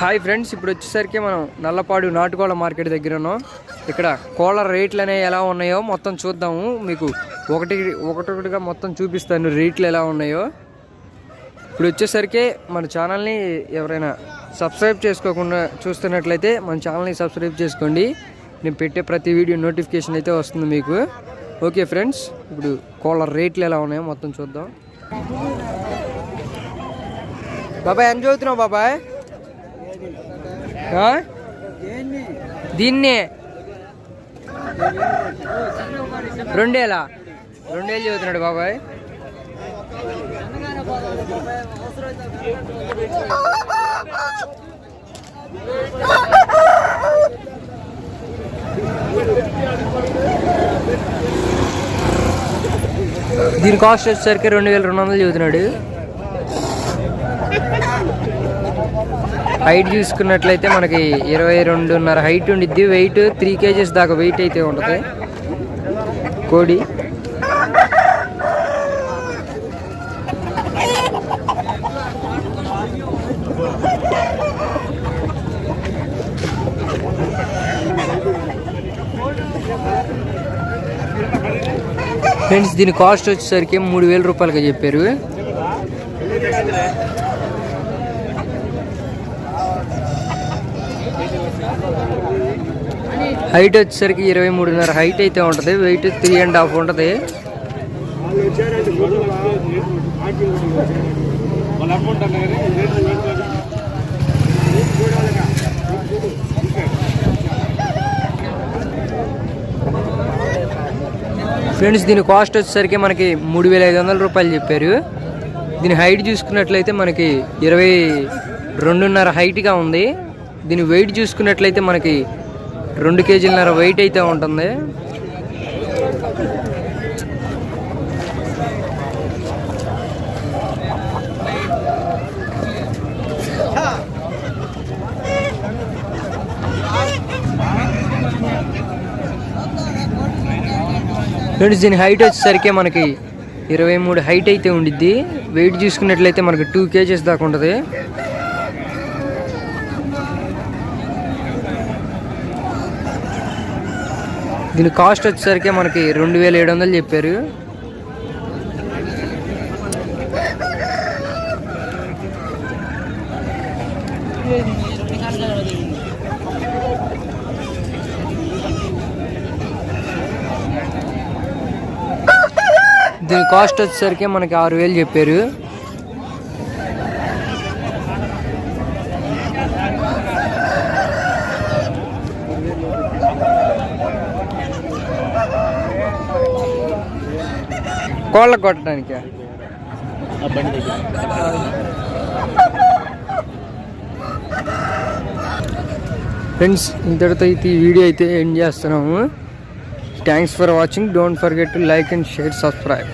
Hi friends ఇప్పుడు వచ్చేసరికి మనం నల్లపాడు నాటుకోళ్ళ మార్కెట్ దగ్గర ఉన్నాం. ఇక్కడ కోళ్ళ రేట్లు అనేవి ఎలా ఉన్నాయో మొత్తం చూద్దాము. మీకు ఒకటి ఒకటొకటిగా మొత్తం చూపిస్తాను రేట్లు ఎలా ఉన్నాయో. ఇప్పుడు వచ్చేసరికి మన ఛానల్ని ఎవరైనా సబ్స్క్రైబ్ చేసుకోకుండా చూస్తున్నట్లయితే మన ఛానల్ని సబ్స్క్రైబ్ చేసుకోండి. నేను పెట్టే ప్రతి వీడియో నోటిఫికేషన్ అయితే వస్తుంది మీకు. ఓకే ఫ్రెండ్స్ ఇప్పుడు కోళ్ళ రేట్లు ఎలా ఉన్నాయో మొత్తం చూద్దాం. బాబాయ్ ఎంత చదువుతున్నావు బాబాయ్? దీన్ని? రెండేలా? రెండేళ్ళు చదువుతున్నాడు బాబాయ్. దీని కాస్ట్ వచ్చేసరికి రెండు వేల రెండు వందలు చదువుతున్నాడు. హైట్ చూసుకున్నట్లయితే మనకి ఇరవై రెండున్నర హైట్ ఉండిద్ది. వెయిట్ త్రీ కేజెస్ దాకా వెయిట్ అయితే ఉంటుంది. కోడి. ఫ్రెండ్స్ దీని కాస్ట్ వచ్చేసరికి మూడు వేల రూపాయలుగా చెప్పారు. హైట్ వచ్చేసరికి ఇరవై మూడున్నర హైట్ అయితే ఉంటుంది. వెయిట్ త్రీ అండ్ హాఫ్ ఉంటుంది. ఫ్రెండ్స్ దీని కాస్ట్ వచ్చేసరికి మనకి మూడు వేల ఐదు వందల రూపాయలు చెప్పారు. దీని హైట్ చూసుకున్నట్లయితే మనకి ఇరవై రెండున్నర హైట్గా ఉంది. దీని వెయిట్ చూసుకున్నట్లయితే మనకి రెండు కేజీలన్నర వెయిట్ అయితే ఉంటుంది. ఫ్రెండ్స్ దీని హైట్ వచ్చేసరికి మనకి ఇరవై మూడు హైట్ అయితే ఉండిద్ది. వెయిట్ చూసుకున్నట్లయితే మనకి టూ కేజీస్ దాకా ఉంటుంది. దీని కాస్ట్ వచ్చేసరికి మనకి రెండు వేల ఏడు వందలు చెప్పారు. దీని కాస్ట్ వచ్చేసరికి మనకి ఆరు వేలు చెప్పారు. కోళ్ళకు కొట్టడానికి? ఫ్రెండ్స్ ఇంతటితో అయితే ఈ వీడియో అయితే ఎండ్ చేస్తున్నాము. Thanks for watching don't forget to like and share subscribe